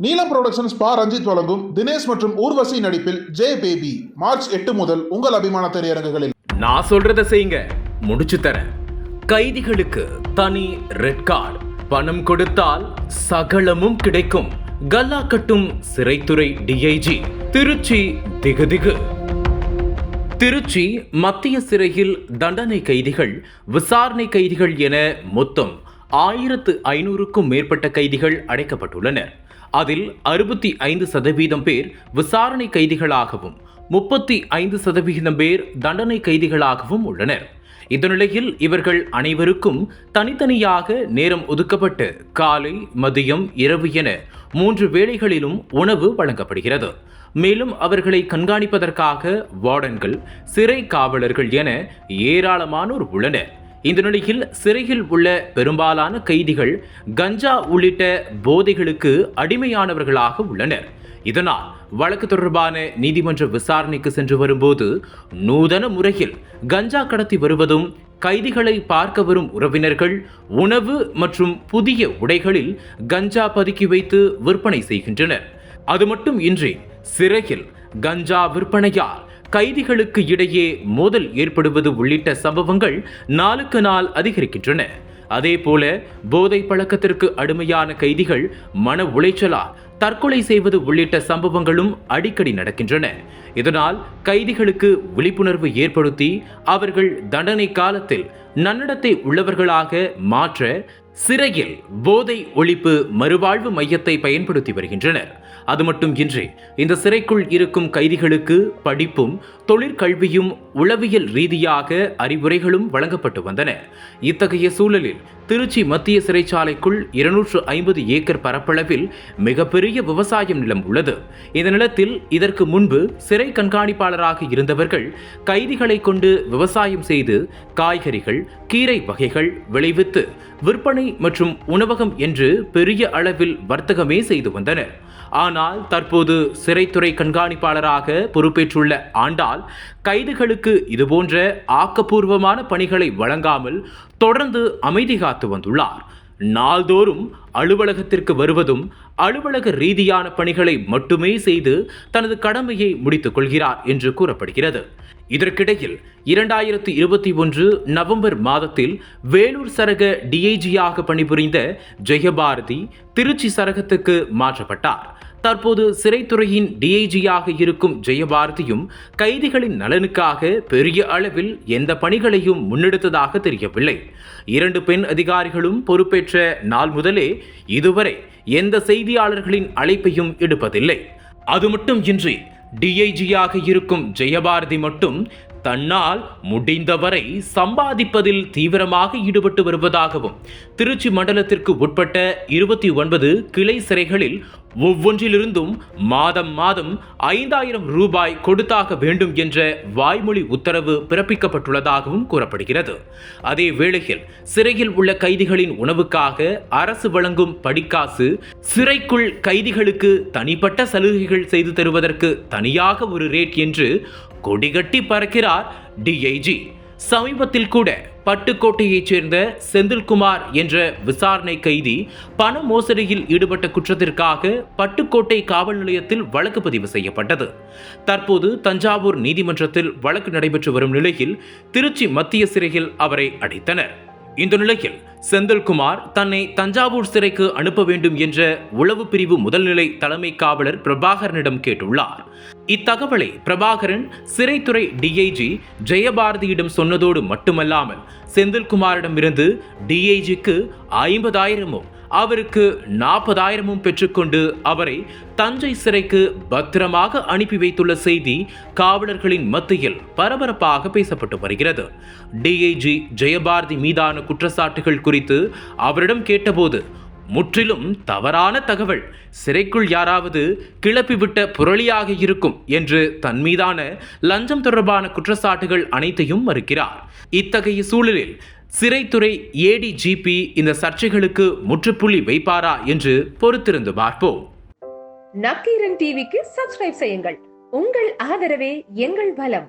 நீலம் புரொடக்ஷன்ஸ் பா ரஞ்சித் வழங்கும் தினேஷ் மற்றும் ஊர்வசி நடிப்பில் ஜே பேபி. மார்ச் எட்டு முதல் உங்கள் அபிமான திரையரங்குகளில். நான் சொல்றத செய்யுங்க. முடிச்சு தரேன். கைதிகளுக்கு தனி ரெட் கார்டு பணம் கொடுத்தால் சகலமும் கிடைக்கும். கல்லா கட்டும் சிறைத்துறை டிஐஜி திருச்சி திகுதிகு. திருச்சி மத்திய சிறையில் தண்டனை கைதிகள் விசாரணை கைதிகள் என மொத்தம் ஆயிரத்து ஐநூறுக்கும் மேற்பட்ட கைதிகள் அடைக்கப்பட்டுள்ளனர். அதில் அறுபத்தி ஐந்து சதவீதம் பேர் விசாரணை கைதிகளாகவும் முப்பத்தி ஐந்து சதவிகிதம் பேர் தண்டனை கைதிகளாகவும் உள்ளனர். இந்த நிலையில் இவர்கள் அனைவருக்கும் தனித்தனியாக நேரம் ஒதுக்கப்பட்டு காலை மதியம் இரவு என மூன்று வேளைகளிலும் உணவு வழங்கப்படுகிறது. மேலும் அவர்களை கண்காணிப்பதற்காக வார்டன்கள் சிறை காவலர்கள் என ஏராளமானோர் உள்ளனர். இந்த நிலையில் சிறையில் உள்ள பெரும்பாலான கைதிகள் கஞ்சா உள்ளிட்ட போதைகளுக்கு அடிமையானவர்களாக உள்ளனர். இதனால் வழக்கு தொடர்பான நீதிமன்ற விசாரணைக்கு சென்று வரும்போது நூதன முறையில் கஞ்சா கடத்தி வருவதும் கைதிகளை பார்க்க வரும் உறவினர்கள் உணவு மற்றும் புதிய உடைகளில் கஞ்சா பதுக்கி வைத்து விற்பனை செய்கின்றனர். அது மட்டும் இன்றி சிறையில் கஞ்சா விற்பனையால் கைதிகளுக்கு இடையே மோதல் ஏற்படுவது உள்ளிட்ட சம்பவங்கள் நாளுக்கு நாள் அதிகரிக்கின்றன. அதேபோல போதை பழக்கத்திற்கு அடிமையான கைதிகள் மன உளைச்சலால் தற்கொலை செய்வது உள்ளிட்ட சம்பவங்களும் அடிக்கடி நடக்கின்றன. இதனால் கைதிகளுக்கு விழிப்புணர்வு ஏற்படுத்தி அவர்கள் தண்டனை காலத்தில் நன்னடத்தை உள்ளவர்களாக மாற்ற சிறையில் போதை ஒழிப்பு மறுவாழ்வு மையத்தை பயன்படுத்தி வருகின்றனர். அது மட்டும் இன்றி இந்த சிறைக்குள் இருக்கும் கைதிகளுக்கு படிப்பும் தொழிற்கல்வியும் உளவியல் ரீதியாக அறிவுரைகளும் வழங்கப்பட்டு வந்தன. இத்தகைய சூழலில் திருச்சி மத்திய சிறைச்சாலைக்குள் இருநூற்று ஐம்பது ஏக்கர் பரப்பளவில் மிகப்பெரிய விவசாயம் நிலம் உள்ளது. இந்த நிலத்தில் இதற்கு முன்பு சிறை கண்காணிப்பாளராக இருந்தவர்கள் கைதிகளை கொண்டு விவசாயம் செய்து காய்கறிகள் கீரை வகைகள் விளைவித்து விற்பனை மற்றும் உணவகம் என்று பெரிய அளவில் வர்த்தகமே செய்து வந்தனர். ஆனால் தற்போது சிறைத்துறை கண்காணிப்பாளராக பொறுப்பேற்றுள்ள ஆண்டால் கைதுகளுக்கு இதுபோன்ற ஆக்கப்பூர்வமான பணிகளை வழங்காமல் தொடர்ந்து அமைதி காத்து வந்துள்ளார். நாள்தோறும் அலுவலகத்திற்கு வருவதும் அலுவலக ரீதியான பணிகளை மட்டுமே செய்து தனது கடமையை முடித்துக் கொள்கிறார் என்று கூறப்படுகிறது. இதற்கிடையில் இரண்டாயிரத்தி இருபத்தி ஒன்று நவம்பர் மாதத்தில் வேலூர் சரக டிஐஜியாக பணிபுரிந்த ஜெயபாரதி திருச்சி சரகத்துக்கு மாற்றப்பட்டார். தற்போது சிறைத்துறையின் டிஐஜியாக இருக்கும் ஜெயபாரதியும் கைதிகளின் நலனுக்காக பெரிய அளவில் எந்த பணிகளையும் முன்னெடுத்ததாக தெரியவில்லை. இரண்டு பெண் அதிகாரிகளும் பொறுப்பேற்ற நாள் முதலே இதுவரை எந்த செய்தியாளர்களின் அழைப்பையும் எடுப்பதில்லை. அது மட்டும் இன்றி டிஐஜியாக இருக்கும் ஜெயபாரதி மட்டும் தன்னால் முடிந்தவரை சம்பாதிப்பதில் தீவிரமாக ஈடுபட்டு வருவதாகவும் திருச்சி மண்டலத்திற்கு உட்பட்ட இருபத்தி ஒன்பது கிளை சிறைகளில் ஒவ்வொன்றிலிருந்தும் மாதம் மாதம் ஐந்தாயிரம் ரூபாய் கொடுத்தாக வேண்டும் என்ற வாய்மொழி உத்தரவு பிறப்பிக்கப்பட்டுள்ளதாகவும் கூறப்படுகிறது. அதே வேளையில் சிறையில் உள்ள கைதிகளின் உணவுக்காக அரசு வழங்கும் படிக்காசு சிறைக்குள் கைதிகளுக்கு தனிப்பட்ட சலுகைகள் செய்து தருவதற்கு தனியாக ஒரு ரேட் என்று கொடிகட்டி பறக்கிறார் டிஐஜி சமீபத்தில் கூட பட்டுக்கோட்டையைச் சேர்ந்த செந்தில்குமார் என்ற விசாரணை கைதி பண மோசடியில் ஈடுபட்ட குற்றத்திற்காக பட்டுக்கோட்டை காவல் நிலையத்தில் வழக்கு பதிவு செய்யப்பட்டது. தற்போது தஞ்சாவூர் நீதிமன்றத்தில் வழக்கு நடைபெற்று வரும் நிலையில் திருச்சி மத்திய சிறையில் அவரை அடைத்தனர். இந்த நிலையில் செந்தில்குமார் தன்னை தஞ்சாவூர் சிறைக்கு அனுப்ப வேண்டும் என்ற உளவு பிரிவு முதல்நிலை தலைமை காவலர் பிரபாகரனிடம் கேட்டுள்ளார். இத்தகவலை பிரபாகரன் சிறைத்துறை டிஐஜி ஜெயபாரதியிடம் சொன்னதோடு மட்டுமல்லாமல் செந்தில்குமாரிடமிருந்து டிஐஜிக்கு ஐம்பதாயிரமும் அவருக்கு நாற்பதாயிரமும் பெற்றுக்கொண்டு அவரை தஞ்சை சிறைக்கு பத்திரமாக அனுப்பி வைத்துள்ள செய்தி காவலர்களின் மத்தியில் பரபரப்பாக பேசப்பட்டு வருகிறது. டிஐஜி ஜெயபாரதி மீதான குற்றச்சாட்டுகள் குறித்து அவரிடம் கேட்டபோது முற்றிலும் தவறான தகவல் சிறைக்குள் யாராவது கிளப்பிவிட்ட புரளியாக இருக்கும் என்று தன் மீதான லஞ்சம் தொடர்பான குற்றச்சாட்டுகள் அனைத்தையும் மறுக்கிறார். இத்தகைய சூழலில் சிறைத்துறை ஏடிஜிபி இந்த சர்ச்சைகளுக்கு முற்றுப்புள்ளி வைப்பாரா என்று பொறுத்திருந்து பார்ப்போம். நக்கீரன் டிவிக்கு சப்ஸ்கிரைப் செய்யுங்கள். உங்கள் ஆதரவே எங்கள் பலம்.